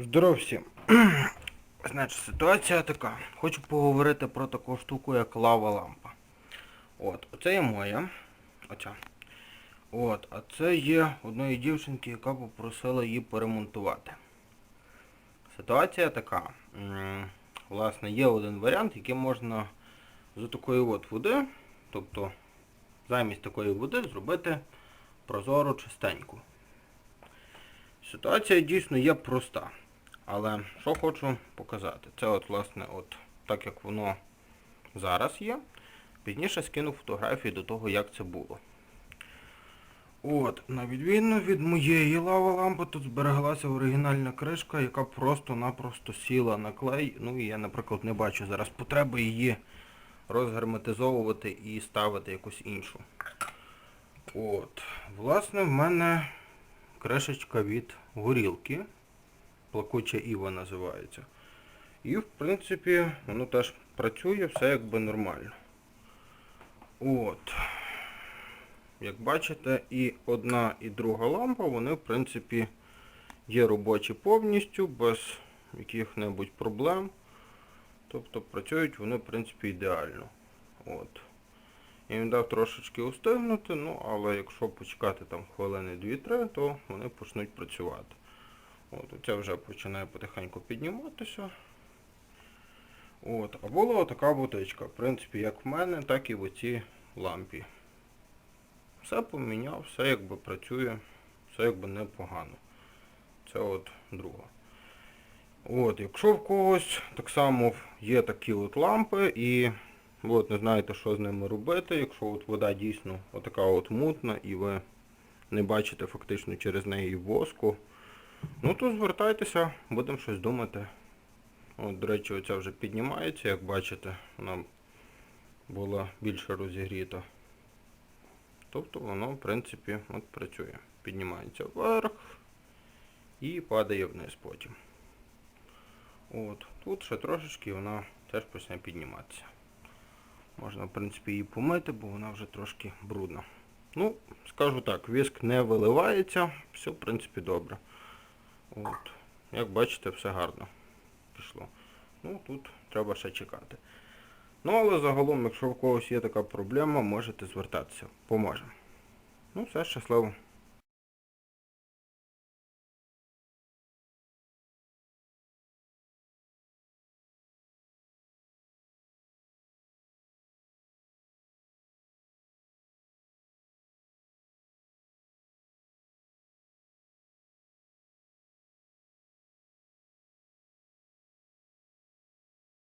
Здоров всім. Значить, ситуація така. Хочу поговорити про таку штуку, як лава лампа. От, оце є моя. Оця. От, а це є одної дівчинки, яка попросила її поремонтувати. Ситуація така. Власне, є один варіант, який можна з такої от води, тобто замість такої води зробити прозору чистеньку. Ситуація дійсно є проста. Але що хочу показати? Це от, власне, от так як воно зараз є. Пізніше скину фотографії до того, як це було. От, на відміну від моєї лава лампи, тут збереглася оригінальна кришка, яка просто-напросто сіла на клей. Ну і я, наприклад, не бачу зараз потреби її розгерметизовувати і ставити якусь іншу. От, власне, в мене кришечка від горілки. Плакуча Іва називається. І в принципі воно теж працює, все якби нормально. От. Як бачите, і одна, і друга лампа, вони в принципі є робочі повністю, без яких-небудь проблем. Тобто працюють вони в принципі ідеально. От. Я їм дав трошечки устигнути, ну але якщо почекати там хвилини 2-3, то вони почнуть працювати. От, оце вже починає потихеньку підніматися. От, а була така бутичка, в принципі, як в мене, так і в оцій лампі. Все поміняв, все якби працює, все якби непогано. Це от друга. От, якщо в когось так само є такі от лампи і от не знаєте, що з ними робити, якщо от вода дійсно отака от мутна і ви не бачите фактично через неї воску, ну то звертайтеся, будемо щось думати. От, до речі, оця вже піднімається, як бачите, вона була більше розігріта. Тобто воно, в принципі, от працює. Піднімається вверх і падає вниз потім. От, тут ще трошечки вона теж почне підніматися. Можна, в принципі, її помити, бо вона вже трошки брудна. Ну, скажу так, віск не виливається, все, в принципі, добре. От. Як бачите, все гарно пішло. Ну, тут треба ще чекати. Ну, але загалом, якщо в когось є така проблема, можете звертатися. Поможемо. Ну, все, щасливо.